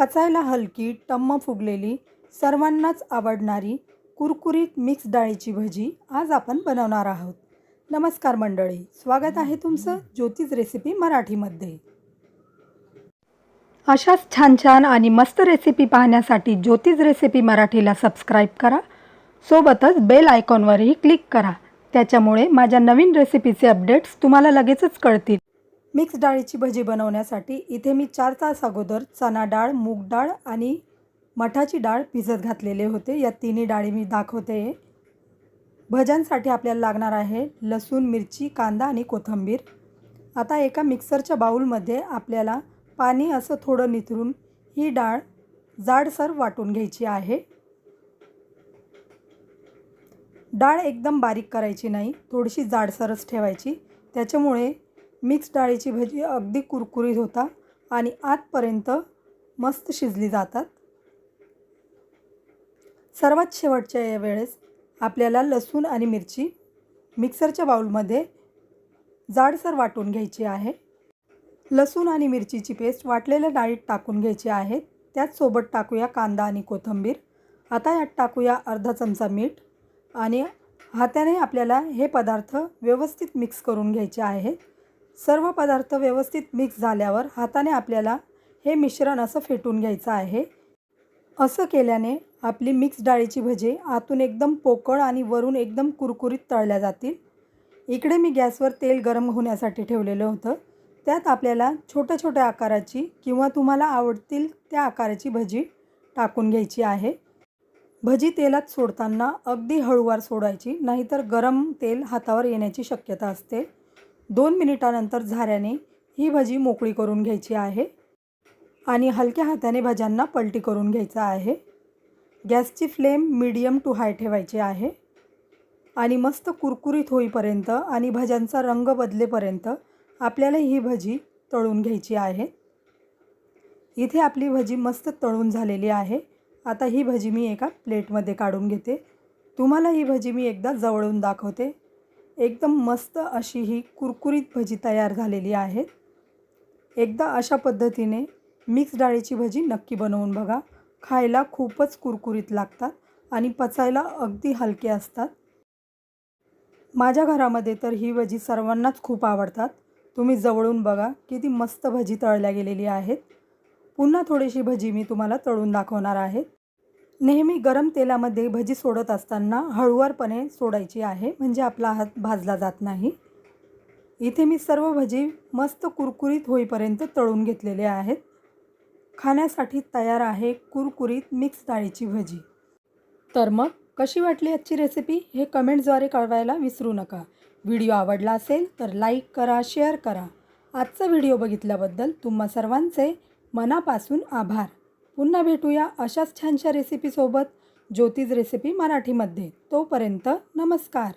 पचायला हलकी टम्म फुगलेली सर्वांनाच आवडणारी कुरकुरीत मिक्स डाळीची भजी आज आपण बनवणार आहोत. नमस्कार मंडळी स्वागत आहे तुमचं ज्योतिष रेसिपी मराठीमध्ये. अशाच छान छान आणि मस्त रेसिपी पाहण्यासाठी ज्योतिष रेसिपी मराठीला सबस्क्राईब करा. सोबतच बेल आयकॉनवरही क्लिक करा. त्याच्यामुळे माझ्या नवीन रेसिपीचे अपडेट्स तुम्हाला लगेचच कळतील. मिक्स डाळीची भजी बनवण्यासाठी इथे मी चार तास अगोदर चणा डाळ मूग डाळ आणि मठाची डाळ भिजत घातलेले होते. या तिन्ही डाळी मी दाखवते. भज्यांसाठी आपल्याला लागणार आहे लसूण मिरची कांदा आणि कोथिंबीर. आता एका मिक्सरच्या बाऊलमध्ये आपल्याला पाणी असं थोडं निथरून ही डाळ जाडसर वाटून घ्यायची आहे. डाळ एकदम बारीक करायची नाही थोडीशी जाडसरच ठेवायची. त्याच्यामुळे मिक्स डाळीची भजी अगदी कुरकुरीत होता आणि आतपर्यंत मस्त शिजली जातात. सर्वात शेवटच्या या वेळेस आपल्याला लसूण आणि मिरची मिक्सरच्या बाऊलमध्ये जाडसर वाटून घ्यायची आहे. लसूण आणि मिरचीची पेस्ट वाटलेल्या डाळीत टाकून घ्यायची आहे. त्याचसोबत टाकूया कांदा आणि कोथिंबीर. आता यात टाकूया अर्धा चमचा मीठ आणि हाताने आपल्याला हे पदार्थ व्यवस्थित मिक्स करून घ्यायचे आहेत सर्व पदार्थ व्यवस्थित मिक्स झाल्यावर हाताने आपल्याला हे मिश्रण असं फेटून घ्यायचं आहे. असं केल्याने आपली मिक्स डाळीची भजे आतून एकदम पोकळ आणि वरून एकदम कुरकुरीत तळल्या जातील. इकडे मी गॅसवर तेल गरम होण्यासाठी ठेवलेलं होतं. त्यात आपल्याला छोट्या छोट्या आकाराची किंवा तुम्हाला आवडतील त्या आकाराची भजी टाकून घ्यायची आहे. भजी तेलात सोडताना अगदी हळूवार सोडायची नाहीतर गरम तेल हातावर येण्याची शक्यता असते. दोन मिनिटानंतर झाऱ्याने ही भजी मोकळी करून घ्यायची आहे आणि हलक्या हाताने भज्यांना पलटी करून घ्यायचं आहे. गॅसची फ्लेम मीडियम टू हाय ठेवायची आहे आणि मस्त कुरकुरीत होईपर्यंत आणि भज्यांचा रंग बदलेपर्यंत आपल्याला ही भजी तळून घ्यायची आहे. इथे आपली भजी मस्त तळून झालेली आहे. आता ही भजी मी एका प्लेटमध्ये काढून घेते. तुम्हाला ही भजी मी एकदा जवळून दाखवते. एकदम मस्त अशी ही कुरकुरीत भजी तयार झालेली आहे एकदा अशा पद्धतीने मिक्स डाळीची भजी नक्की बनवून बघा. खायला खूपच कुरकुरीत लागतात आणि पचायला अगदी हलके असतात. माझ्या घरामध्ये तर ही भजी सर्वांनाच खूप आवडतात. तुम्ही जवळून बघा किती मस्त भजी तळल्या गेलेली आहेत. पुन्हा थोडीशी भजी मी तुम्हाला तळून दाखवणार आहेत नेहमी गरम तेलामध्ये भजी सोडत असताना हळुवारपणे सोडायची आहे म्हणजे आपला हात भाजला जात नाही. इथे मी सर्व भजी मस्त कुरकुरीत होईपर्यंत तळून घेतलेले आहेत. खाण्यासाठी तयार आहे कुरकुरीत मिक्स डाळीची भजी. तर मग कशी वाटली आजची रेसिपी हे कमेंट्सद्वारे कळवायला विसरू नका. व्हिडिओ आवडला असेल तर लाईक करा शेअर करा. आजचा व्हिडिओ बघितल्याबद्दल तुम्हा सर्वांचे मनापासून आभार. पुन्हा भेटूया अशाच छानशा रेसिपीसोबत ज्योतिज रेसिपी मराठीमध्ये. तोपर्यंत नमस्कार.